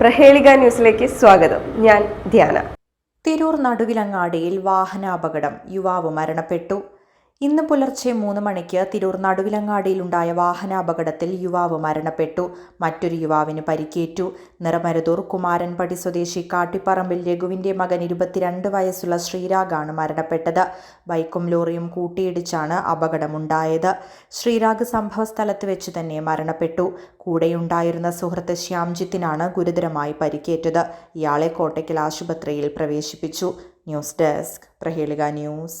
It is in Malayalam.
പ്രഹേളിക ന്യൂസിലേക്ക് സ്വാഗതം. ഞാൻ ധ്യാന. തിരൂർ നടുവിലങ്ങാടിയിൽ വാഹനാപകടം. യുവാവ് മരണപ്പെട്ടു. ഇന്ന് പുലർച്ചെ മൂന്ന് മണിക്ക് തിരൂർ നടുവിലങ്ങാടിയിലുണ്ടായ വാഹനാപകടത്തിൽ യുവാവ് മരണപ്പെട്ടു. മറ്റൊരു യുവാവിന് പരിക്കേറ്റു. നിറമരുതൂർ കുമാരൻപടി സ്വദേശി കാട്ടിപ്പറമ്പിൽ രഘുവിന്റെ മകൻ ഇരുപത്തിരണ്ട് വയസ്സുള്ള ശ്രീരാഗാണ് മരണപ്പെട്ടത്. ബൈക്കും ലോറിയും കൂട്ടിയിടിച്ചാണ് അപകടമുണ്ടായത്. ശ്രീരാഗ് സംഭവസ്ഥലത്ത് വെച്ച് തന്നെ മരണപ്പെട്ടു. കൂടെയുണ്ടായിരുന്ന സുഹൃത്ത് ശ്യാംജിത്തിനാണ് ഗുരുതരമായി പരിക്കേറ്റത്. ഇയാളെ കോട്ടയ്ക്കൽ ആശുപത്രിയിൽ പ്രവേശിപ്പിച്ചു. ന്യൂസ് ഡെസ്ക് പ്രഹേളിക ന്യൂസ്.